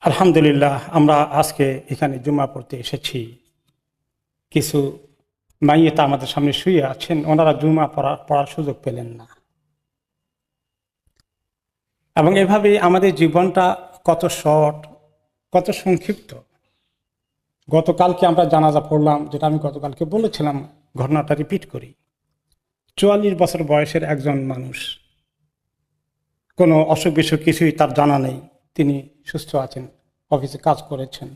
আলহামদুলিল্লাহ, আমরা আজকে এখানে জুম্মা পড়তে এসেছি। কিছু মাইয়েতা আমাদের সামনে শুয়ে আছেন, ওনারা জুম্মা পড়ার পড়ার সুযোগ পেলেন না। এবং এভাবে আমাদের জীবনটা কত শর্ট, কত সংক্ষিপ্ত। গতকালকে আমরা জানাজা পড়লাম, যেটা আমি গতকালকে বলেছিলাম, ঘটনাটা রিপিট করি। চুয়াল্লিশ বছর বয়সের একজন মানুষ, কোনো অসুখ বিসুখ কিছুই তার জানা নেই। তিনি সুস্থ আছেন, অফিসে কাজ করেছেন।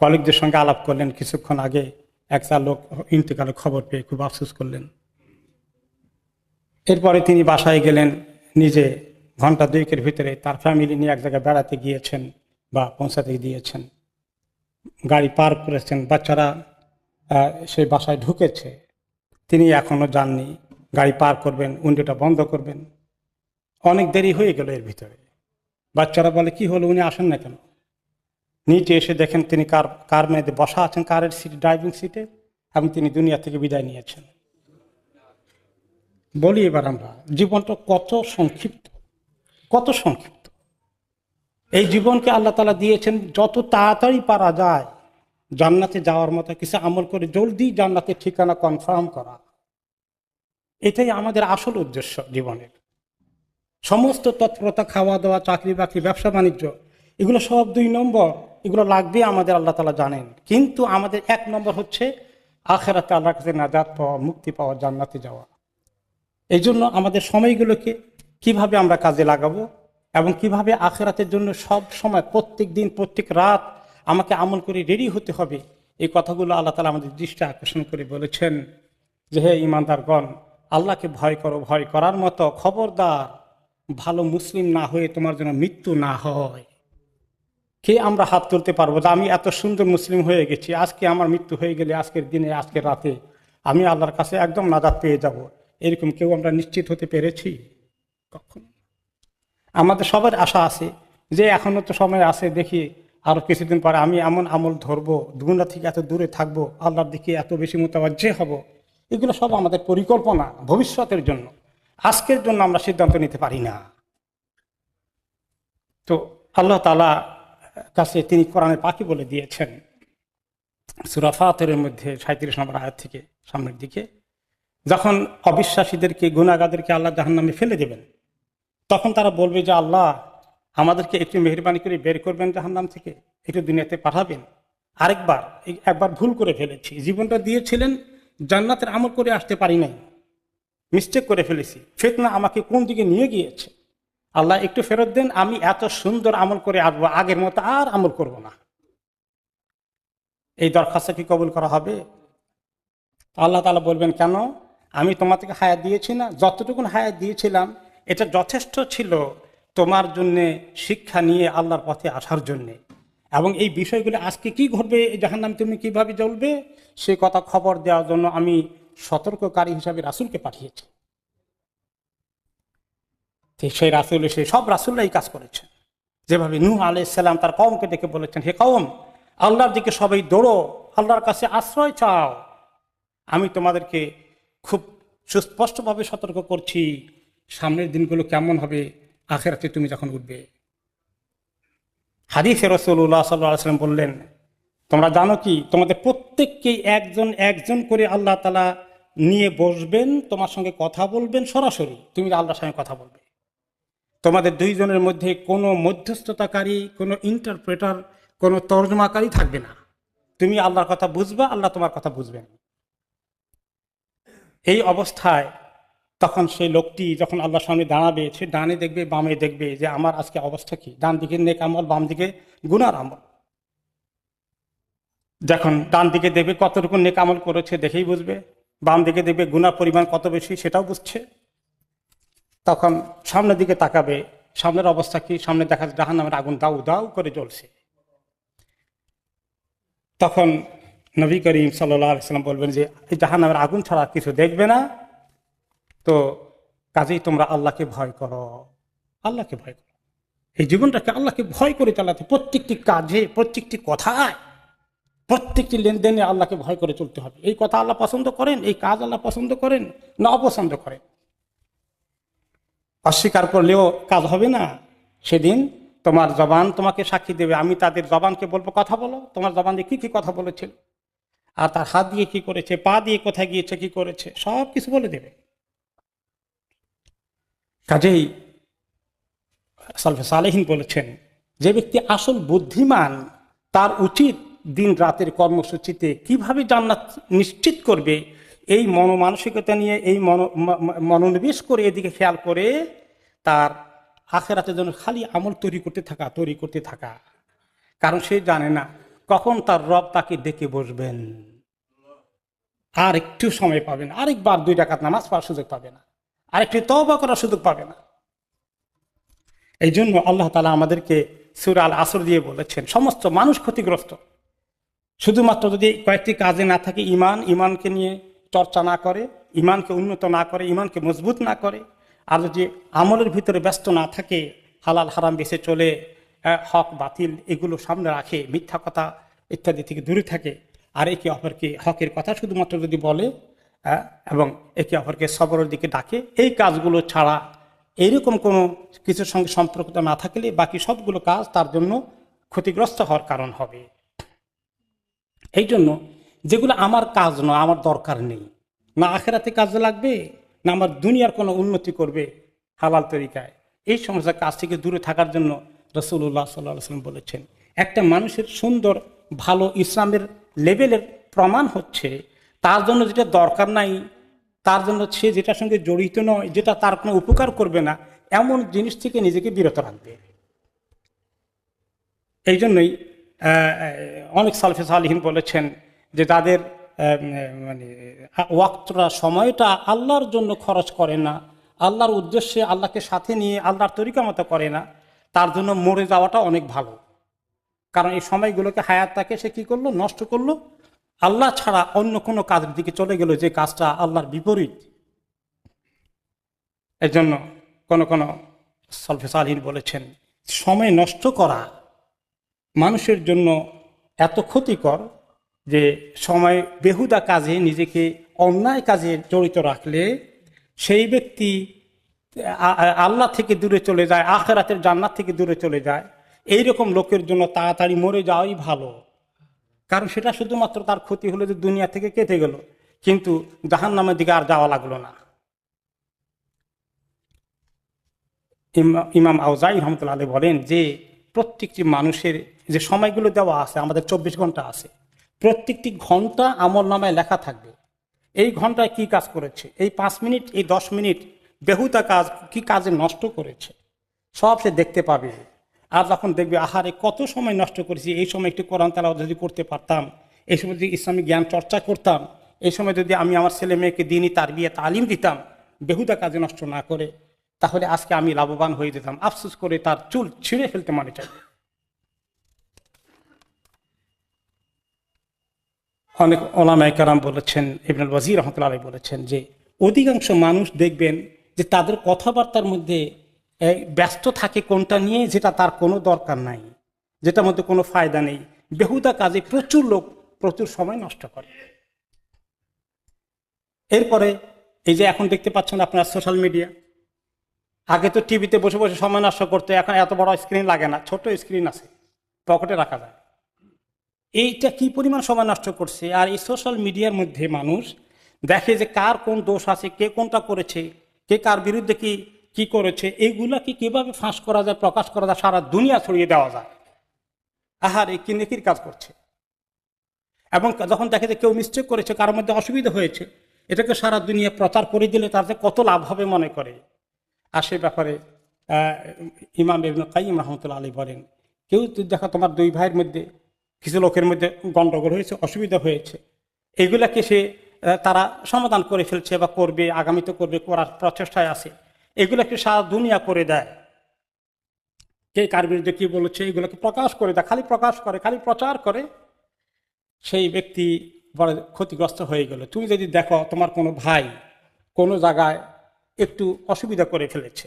কলিগদের সঙ্গে আলাপ করলেন, কিছুক্ষণ আগে এক একটা লোক ইন্তেকালের খবর পেয়ে খুব আফসোস করলেন। এরপরে তিনি বাসায় গেলেন, নিজে ঘণ্টা দুয়েকের ভিতরে তার ফ্যামিলি নিয়ে এক জায়গায় বেড়াতে গিয়েছেন বা পৌঁছাতে দিয়েছেন গাড়ি পার করেছেন, বাচ্চারা সেই বাসায় ঢুকেছে। তিনি এখনও যাননি। গাড়ি পার করবেন, উইন্ডোটা বন্ধ করবেন। অনেক দেরি হয়ে গেল এর ভিতরে। বাচ্চারা বলে, কি হলো? উনি আসেন না কেন? নিচে এসে দেখেন তিনি কার কার মেয়েদের বসা আছেন, কারের সিট ড্রাইভিং সিটে এবং তিনি দুনিয়া থেকে বিদায় নিয়েছেন। বলি এবার আমরা, জীবনটা কত সংক্ষিপ্ত কত সংক্ষিপ্ত। এই জীবনকে আল্লাহ তালা দিয়েছেন, যত তাড়াতাড়ি পারা যায়, জান্নাতে যাওয়ার মতো কিছু আমল করে জলদি জান্নাতের ঠিকানা কনফার্ম করা। এটাই আমাদের আসল উদ্দেশ্য জীবনের। সমস্ত তৎপরতা খাওয়া দাওয়া চাকরি বাকরি ব্যবসা বাণিজ্য এগুলো সব দুই নম্বর, এগুলো লাগবে আমাদের আল্লাহ তালা জানেন। কিন্তু আমাদের এক নম্বর হচ্ছে আখেরাতে আল্লাহর কাছে নাজাত পাওয়া, মুক্তি পাওয়া, জান্নাতে যাওয়া। এই জন্য আমাদের সময়গুলোকে কীভাবে আমরা কাজে লাগাবো এবং কীভাবে আখেরাতের জন্য সব সময় প্রত্যেক দিন প্রত্যেক রাত আমাকে আমল করে রেডি হতে হবে, এই কথাগুলো আল্লাহ তালা আমাদের দৃষ্টি আকর্ষণ করে বলেছেন যে, হে ইমানদারগণ, আল্লাহকে ভয় করো, ভয় করার মতো খবরদার ভালো মুসলিম না হয়ে তোমার জন্য মৃত্যু না হয়। কে আমরা হাত তুলতে পারব? যে আমি এত সুন্দর মুসলিম হয়ে গেছি, আজকে আমার মৃত্যু হয়ে গেলে, আজকের দিনে, আজকের রাতে আমি আল্লাহর কাছে একদম নাজাদ পেয়ে যাব। এরকম কেউ আমরা নিশ্চিত হতে পেরেছি? কখন আমাদের সবার আশা আছে যে এখনও তো সময় আছে, দেখি আরও কিছুদিন পরে আমি এমন আমল ধরবো দুগুণা থেকে এত দূরে থাকব, আল্লাহর দিকে এত বেশি মোতাবাজ্যে হব, এগুলো সব আমাদের পরিকল্পনা ভবিষ্যতের জন্য। আজকের জন্য আমরা সিদ্ধান্ত নিতে পারি না। তো আল্লাহ তালা কাছে তিনি কোরআনে পাখি বলে দিয়েছেন। সুরাফাতের মধ্যে সাঁত্রিশ নম্বর আয়াত থেকে সামনের দিকে, যখন অবিশ্বাসীদেরকে গুণাগাদেরকে আল্লাহ জাহান্নামে ফেলে দেবেন, তখন তারা বলবে যে, আল্লাহ, আমাদেরকে একটু মেহরবানি করে বের করবেন জাহান্নাম থেকে, একটু দুনিয়াতে পাঠাবেন। আরেকবার, একবার ভুল করে ফেলেছি। জীবনটা দিয়েছিলেন, জান্নাতের আমল করে আসতে পারি নাই। মিস্টেক করে ফেলেছি। ফেতনা আমাকে কোন দিকে নিয়ে গিয়েছে? আল্লাহ, একটু ফেরত দেন, আমি এত সুন্দর আমল করে আসব, আগের মতো আর আমল করব না। এই দরখাস্ত কি কবুল করা হবে? আল্লাহ তালা বলবেন, কেন? আমি তোমাদেরকে হায়াত দিয়েছি না। যতটুকুন হায়াত দিয়েছিলাম, এটা যথেষ্ট ছিল তোমার জন্যে শিক্ষা নিয়ে আল্লাহর পথে আসার জন্যে। এবং এই বিষয়গুলো আজকে কি ঘটবে, এই জাহান্নাম তুমি কীভাবে জ্বলবে, সে কথা খবর দেওয়ার জন্য আমি সতর্ককারী হিসাবে রাসুলকে পাঠিয়েছি। সেই রাসুল সেই সব রাসুল্লাহ এই কাজ করেছেন যেভাবে নূহ আলাইসাল্লাম তার কমকে ডেকে বলেছেন, হে কম আল্লাহর দিকে সবাই দৌড়ো, আল্লাহর কাছে আশ্রয় চাও। আমি তোমাদেরকে খুব সুস্পষ্টভাবে সতর্ক করছি, সামনের দিনগুলো কেমন হবে, আখেরাতে তুমি যখন উঠবে। হাদিসে রসুল্লাহ সাল্লাম বললেন, তোমরা জানো কি, তোমাদের প্রত্যেককেই একজন একজন করে আল্লাহ তালা নিয়ে বসবেন, তোমার সঙ্গে কথা বলবেন সরাসরি। তুমি আল্লাহর সঙ্গে কথা বলবে। তোমাদের দুইজনের মধ্যে কোনো মধ্যস্থতাকারী, কোনো ইন্টারপ্রেটার কোনো তর্জমাকারী থাকবে না। তুমি আল্লাহর কথা বুঝবা, আল্লাহ তোমার কথা বুঝবেন। এই অবস্থায় তখন সেই লোকটি যখন আল্লাহর সামনে দাঁড়াবে, সে ডানে দেখবে, বামে দেখবে যে, আমার আজকে অবস্থা কি? ডান দিকে নেক আমল বাম দিকে গুনার আমল। যখন ডান দিকে দেখবে কতটুকু নেক আমল করেছে দেখেই বুঝবে। বাম দিকে দেখবে গুনার পরিমাণ কত বেশি সেটাও বুঝছে। তখন সামনের দিকে তাকাবে, সামনের অবস্থা কি? সামনে দেখা জাহান নামের আগুন দাউ দাউ করে জ্বলছে। তখন নবী করিম সাল্লাম বলবেন যে, এই জাহান নামের আগুন ছাড়া কিছু দেখবে না। তো কাজেই তোমরা আল্লাহকে ভয় করো। আল্লাহকে ভয় করো। এই জীবনটাকে আল্লাহকে ভয় করে চালাতে প্রত্যেকটি কাজে, প্রত্যেকটি কথায় প্রত্যেকটি লেনদেনে আল্লাহকে ভয় করে চলতে হবে। এই কথা আল্লাহ পছন্দ করেন, এই কাজ আল্লাহ পছন্দ করেন, না অপছন্দ করেন। অস্বীকার করলেও কাজ হবে না। সেদিন তোমার জবান তোমাকে সাক্ষী দেবে। আমি তাদের জবানকে বলব, কথা বলো। তোমার জবান দিয়ে কি কি কথা বলেছিল? আর তার হাত দিয়ে কি করেছে? পা দিয়ে কোথায় গিয়েছে? কি করেছে? সব কিছু বলে দেবে। কাজেই সালফে সালেহীন বলেছেন, যে ব্যক্তি আসল বুদ্ধিমান, তার উচিত দিন রাতের কর্মসূচিতে কীভাবে জান্নাত নিশ্চিত করবে, এই মনোমানসিকতা নিয়ে, এই মনো মনোনিবেশ করে এদিকে খেয়াল করে তার আখেরাতের জন্য খালি আমল তৈরি করতে থাকা, তৈরি করতে থাকা। কারণ সে জানে না কখন তার রব তাকে ডেকে বসবেন। আর একটু সময় পাবে না আরেকবার দুই ডাকাত নামাজ পড়ার সুযোগ পাবে না, আরেকটি তবা করার সুযোগ পাবে না। এই জন্য আল্লাহ তালা আমাদেরকে সুর আল আসর দিয়ে বলেছেন, সমস্ত মানুষ ক্ষতিগ্রস্ত। শুধুমাত্র যদি কয়েকটি কাজে না থাকে ইমান, ইমানকে নিয়ে চর্চা না করে, ইমানকে উন্নত না করে, ইমানকে মজবুত না করে, আর যদি আমলের ভিতরে ব্যস্ত না থাকে, হালাল, হারাম বেছে চলে হক, বাতিল, এগুলো সামনে রাখে, মিথ্যা কথা ইত্যাদি থেকে দূরে থাকে, আর একে অপরকে হকের কথা শুধুমাত্র যদি বলে এবং একে অপরকে সবরের দিকে ডাকে, এই কাজগুলো ছাড়া এইরকম কোনো কিছুর সঙ্গে সম্পর্কতা না থাকলে বাকি সবগুলো কাজ তার জন্য ক্ষতিগ্রস্ত হওয়ার কারণ হবে। এই জন্য যেগুলো আমার কাজ নয়, আমার দরকার নেই। না আখেরাতে কাজে লাগবে, না আমার দুনিয়ার কোনো উন্নতি করবে হালাল তরিকায়। এই সমস্ত কাজ থেকে দূরে থাকার জন্য রসুল্লাহ সাল্লাহ সাল্লাম বলেছেন, একটা মানুষের সুন্দর, ভালো ইসলামের লেভেলের প্রমাণ হচ্ছে, তার জন্য যেটা দরকার নাই, তার জন্য সে যেটার সঙ্গে জড়িত নয়, যেটা তার কোনো উপকার করবে না, এমন জিনিস থেকে নিজেকে বিরত রাখবে। এই জন্যই অনেক সালফে সালিহীন বলেছেন যে তাদের মানে ওয়াক্তরা সময়টা আল্লাহর জন্য খরচ করে না, আল্লাহর উদ্দেশ্যে আল্লাহকে সাথে নিয়ে আল্লাহর তরিকা মতো করে না, তার জন্য মরে যাওয়াটা অনেক ভালো। কারণ এই সময়গুলোকে হায়াতটাকে সে কি করল? নষ্ট করল। আল্লাহ ছাড়া অন্য কোনো কাজের দিকে চলে গেল যে কাজটা আল্লাহর বিপরীত। এই জন্য কোনো কোনো সলফে সালহীন বলেছেন, সময় নষ্ট করা মানুষের জন্য এত ক্ষতিকর যে সময় বেহুদা কাজে নিজেকে অন্যায় কাজে জড়িত রাখলে সেই ব্যক্তি আল্লাহ থেকে দূরে চলে যায়, আখেরাতের জান্নাত থেকে দূরে চলে যায়। এই রকম লোকের জন্য তাড়াতাড়ি মরে যাওয়াই ভালো। কারণ সেটা শুধুমাত্র তার ক্ষতি হলো যে দুনিয়া থেকে কেটে গেল। কিন্তু জাহান নামের দিকে আর যাওয়া লাগল না। ইমা- ইমাম আউজাই রহমতুল্লাহ বলেন যে প্রত্যেকটি মানুষের যে সময়গুলো দেওয়া আছে, আমাদের চব্বিশ ঘণ্টা আছে, প্রত্যেকটি ঘণ্টা আমল নামায় লেখা থাকবে। এই ঘন্টায় কি কাজ করেছে? এই পাঁচ মিনিট, এই দশ মিনিট বেহুতা কাজ কি কাজে নষ্ট করেছে? সব সে দেখতে পাবে। আর যখন দেখবে, আহারে, কত সময় নষ্ট করেছি, এই সময় একটু কোরআন তালা যদি করতে পারতাম, এই সময় যদি ইসলামিক জ্ঞান চর্চা করতাম, এই সময় যদি আমি আমার ছেলে মেয়েকে দিনই তার বিয়ে তালিম দিতাম, বেহুদা কাজে নষ্ট না করে তাহলে আজকে আমি লাভবান হয়ে যেতাম। আফসোস করে তার চুল ছিঁড়ে ফেলতে মানে চাইবে অনেক ওলামায় কারাম বলেছেন ইবনুল ওয়াজির রহমতুল্লাহ আলী বলেছেন যে, অধিকাংশ মানুষ দেখবেন যে তাদের কথাবার্তার মধ্যে ব্যস্ত থাকে কোনটা নিয়ে যেটা তার কোনো দরকার নাই, যেটার মধ্যে কোনো ফায়দা নেই। বেহুদা কাজে প্রচুর লোক প্রচুর সময় নষ্ট করে। এরপরে এই যে এখন দেখতে পাচ্ছেন আপনার সোশ্যাল মিডিয়া আগে তো টিভিতে বসে বসে সময় নষ্ট করতে, এখন এত বড় স্ক্রিন লাগে না, ছোট স্ক্রিন আছে পকেটে রাখা যায়। এইটা কি পরিমাণ সময় নষ্ট করছে? আর এই সোশ্যাল মিডিয়ার মধ্যে মানুষ দেখে যে কার কোন দোষ আছে, কে কোনটা করেছে, কে কার বিরুদ্ধে কি কি করেছে এইগুলাকে কীভাবে ফাঁস করা যায়, প্রকাশ করা যায়, সারা দুনিয়া ছড়িয়ে দেওয়া যায়। আহার এই কি নেকির কাজ করছে? এবং যখন দেখে যে কেউ মিস্টেক করেছে, কারোর মধ্যে অসুবিধা হয়েছে, এটাকে সারা দুনিয়া প্রচার করে দিলে যে কত লাভ হবে মনে করে। আর সে ব্যাপারে ইমাম ইবনে কাইম রহমতুল্লাহ আলী বলেন, কেউ দেখো তোমার দুই ভাইয়ের মধ্যে, কিছু লোকের মধ্যে গণ্ডগোল হয়েছে, অসুবিধা হয়েছে, এগুলাকে সে তারা সমাধান করে ফেলছে বা করবে, আগামীতে করবে, করার প্রচেষ্টায় আছে, এগুলাকে সারা দুনিয়া করে দেয়। কে কার বিরুদ্ধে কি বলেছে, এগুলোকে প্রকাশ করে দেয়, খালি প্রকাশ করে, খালি প্রচার করে, সেই ব্যক্তি বড় ক্ষতিগ্রস্ত হয়ে গেল। তুমি যদি দেখো তোমার কোনো ভাই কোনো জায়গায় একটু অসুবিধা করে ফেলেছে।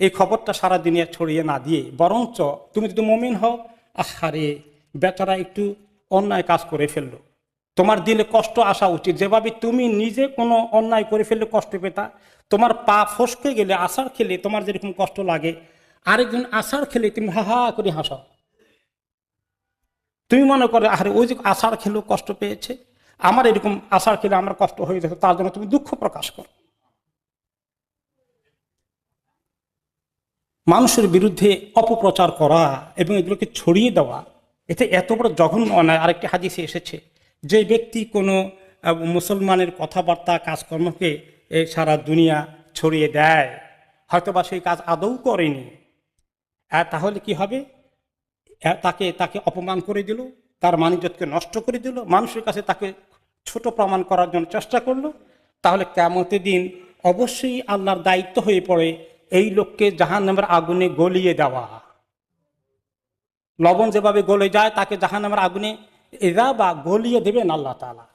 এই খবরটা সারা দুনিয়া ছড়িয়ে না দিয়ে, বরঞ্চ তুমি যদি মমিন হও, আহারে, বেচারা একটু অন্যায় কাজ করে ফেলল। তোমার দিলে কষ্ট আসা উচিত। যেভাবে তুমি নিজে কোনো অন্যায় করে ফেললে কষ্ট পেতা, তোমার পা ফসকে গেলে আসার খেলে তোমার যেরকম কষ্ট লাগে, আরেকজন আষাঢ় খেলে তুমি হা হা করে হাসো তুমি মনে করো আরে ওই যে আষাঢ় খেলেও কষ্ট পেয়েছে, আমার এরকম আষাঢ় খেলে আমার কষ্ট হয়ে যেত, তার জন্য তুমি দুঃখ প্রকাশ করো। মানুষের বিরুদ্ধে অপপ্রচার করা এবং এগুলোকে ছড়িয়ে দেওয়া, এতে এত বড় জঘন্য অন্যায়। আরেকটি হাদিসে এসেছে যে ব্যক্তি কোনো মুসলমানের কথাবার্তা, কাজকর্মকে সারা দুনিয়া ছড়িয়ে দেয়। হয়তোবা সেই কাজ আদৌ করেনি। তাহলে কি হবে? তাকে তাকে অপমান করে দিল, তার মানিজ্যতকে নষ্ট করে দিল, মানুষের কাছে তাকে ছোট প্রমাণ করার জন্য চেষ্টা করল। তাহলে কেমতের দিন অবশ্যই আল্লাহর দায়িত্ব হয়ে পড়ে এই লোককে জাহান নামের আগুনে গলিয়ে দেওয়া। লবণ যেভাবে গলে যায়, তাকে জাহান নামের আগুনে এরা বা গলিয়ে দেবেন আল্লাহ তালা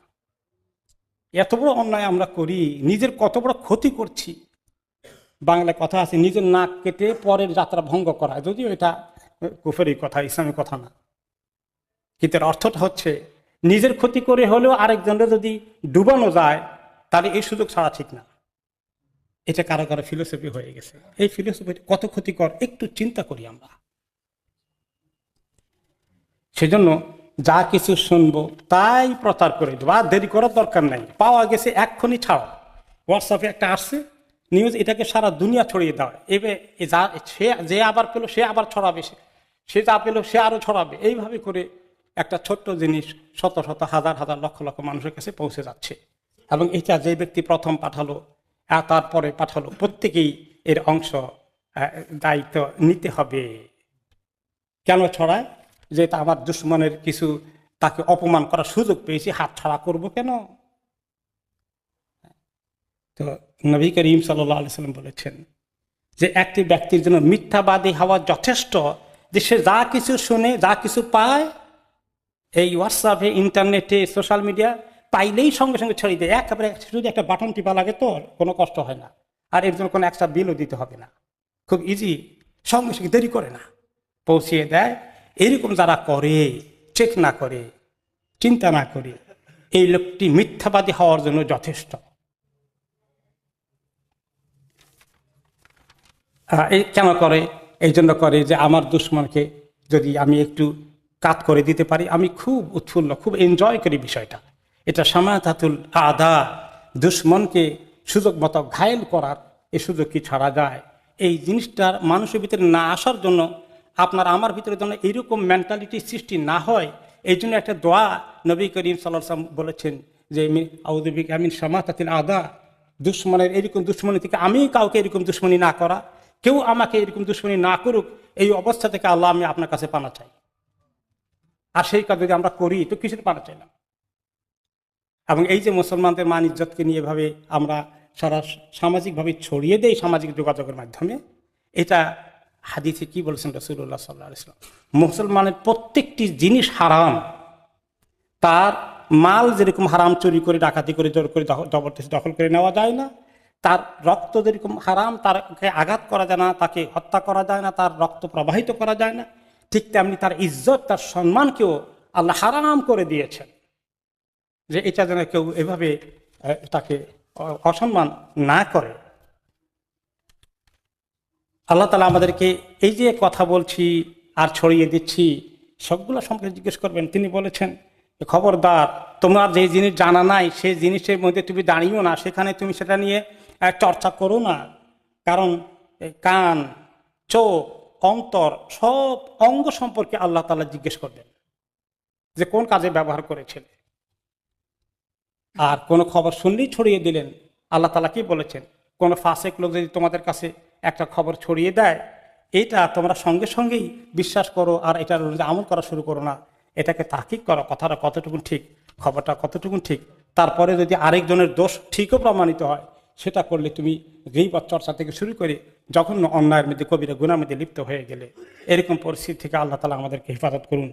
এত বড় অন্যায় আমরা করি, নিজের কত বড় ক্ষতি করছি। বাংলা কথা আছে, নিজের নাক কেটে পরের যাত্রা ভঙ্গ করা। যদিও এটা কুফেরি কথা, ইসলামী কথা না। কিন্তু অর্থটা হচ্ছে, নিজের ক্ষতি করে হলেও আরেকজনের যদি ডুবানো যায়, তাহলে এই সুযোগ ছাড়া ঠিক না। এটা কারও কারও ফিলোসফি হয়ে গেছে। এই ফিলোসফি কত ক্ষতিকর, একটু চিন্তা করি আমরা। সেজন্য যা কিছু শুনব তাই প্রচার করে আর দেরি করার দরকার নাই। পাওয়া গেছে এক্ষুনি ছাড়ো। হোয়াটসঅ্যাপে একটা আসছে নিউজ এটাকে সারা দুনিয়া ছড়িয়ে দেওয়া এবে যা, সে, যে আবার পেল, সে আবার ছড়াবে। সে সে যা পেল, সে আরও ছড়াবে। এইভাবে করে একটা ছোট্ট জিনিস শত শত, হাজার হাজার, লক্ষ লক্ষ মানুষের কাছে পৌঁছে যাচ্ছে। এবং এটা যে ব্যক্তি প্রথম পাঠালো তারপরে পাঠালো। প্রত্যেকেই এর অংশ দায়িত্ব নিতে হবে। কেন ছড়ায়? যে তা আমার দুশ্মনের কিছু তাকে অপমান করার সুযোগ পেয়েছি, হাত ছাড়া করব কেন? তো নবী করিম সাল্লাম বলেছেন যে, একটি ব্যক্তির জন্য মিথ্যাবাদী হওয়া যথেষ্ট যে, সে যা কিছু শুনে, যা কিছু পায়, এই হোয়াটসঅ্যাপে ইন্টারনেটে, সোশ্যাল মিডিয়া পাইলেই সঙ্গে সঙ্গে ছড়িয়ে দেয় একেবারে শুধু একটা বাটন টিপা লাগে তো কোনো কষ্ট হয় না। আর এর জন্য কোনো এক্সট্রা বিলও দিতে হবে না। খুব ইজি সঙ্গে সঙ্গে দেরি করে না। পৌঁছিয়ে দেয়। এরকম যারা করে চেক না করে, চিন্তা না করে, এই লোকটি মিথ্যাবাদী হওয়ার জন্য যথেষ্ট। এই কেন করে? এই জন্য করে যে আমার দুশ্মনকে যদি আমি একটু কাত করে দিতে পারি, আমি খুব উৎফুল্ল, খুব এনজয় করি বিষয়টা। এটা সামাতাতুল আদা, দুশ্মনকে সুযোগ মতো ঘায়েল করার এই সুযোগ কি ছাড়া যায়। এই জিনিসটার মানুষের ভিতরে না আসার জন্য আপনার আমার ভিতরে যেন এইরকম মেন্টালিটি সৃষ্টি না হয়, এই জন্য একটা দোয়া নবী করিম সাল্লাম বলেছেন যে আউদ্দিক আমিন সামাতাতিল আদা দুশ্মনের, এরকম দুশ্মনী থেকে আমি কাউকে এরকম দুশ্মনী না করা, কেউ আমাকে এরকম দুশ্মনী না করুক, এই অবস্থা থেকে আল্লাহ আমি আপনার কাছে পানা চাই। আর সেই কাজ যদি আমরা করি, তো কিছুর পানা চাইলাম? এবং এই যে মুসলমানদের মান ইজ্জতকে নিয়ে এভাবে আমরা সারা সামাজিকভাবে ছড়িয়ে দেই সামাজিক যোগাযোগের মাধ্যমে, এটা হাদিসে কি বলেছেন রসুল্লাহ সাল্লাহ ইসলাম মুসলমানের প্রত্যেকটি জিনিস হারাম। তার মাল যেরকম হারাম চুরি করে, ডাকাতি করে, জোর করে জবরদস্তি দখল করে নেওয়া যায় না। তার রক্ত যেরকম হারাম, তারকে আঘাত করা যায় না, তাকে হত্যা করা যায় না, তার রক্ত প্রবাহিত করা যায় না। ঠিক তেমনি তার ইজ্জত, তার সম্মানকেও আল্লাহ হারাম করে দিয়েছেন। যে এটা যেন কেউ এভাবে তাকে অসম্মান না করে। আল্লাহ তালা আমাদেরকে এই যে কথা বলছি আর ছড়িয়ে দিচ্ছি, সবগুলো সম্পর্কে জিজ্ঞেস করবেন। তিনি বলেছেন খবরদার, তোমার যে জিনিস জানা নাই সেই জিনিসের মধ্যে তুমি দাঁড়িয়েও না, সেখানে তুমি সেটা নিয়ে চর্চা করো না। কারণ কান, চোখ, অন্তর, সব অঙ্গ সম্পর্কে আল্লাহ তালা জিজ্ঞেস করবেন যে কোন কাজে ব্যবহার করেছিল আর কোনো খবর শুনলেই ছড়িয়ে দিলেন। আল্লাহ তালা কি বলেছেন? কোনো ফাঁসেক লোক যদি তোমাদের কাছে একটা খবর ছড়িয়ে দেয় এটা তোমরা সঙ্গে সঙ্গেই বিশ্বাস করো আর এটার আমল করা শুরু করো না। এটাকে তাকিক করো। কথাটা কতটুকু ঠিক, খবরটা কতটুকু ঠিক? তারপরে যদি আরেকজনের দোষ ঠিকও প্রমাণিত হয়, সেটা করলে তুমি গৃহপথ চর্চা থেকে শুরু করে যখন অন্যায়ের মধ্যে, কবিরা গুণার মধ্যে লিপ্ত হয়ে গেলে। এরকম পরিস্থিতি থেকে আল্লাহ তালা আমাদেরকে হেফাজত করুন।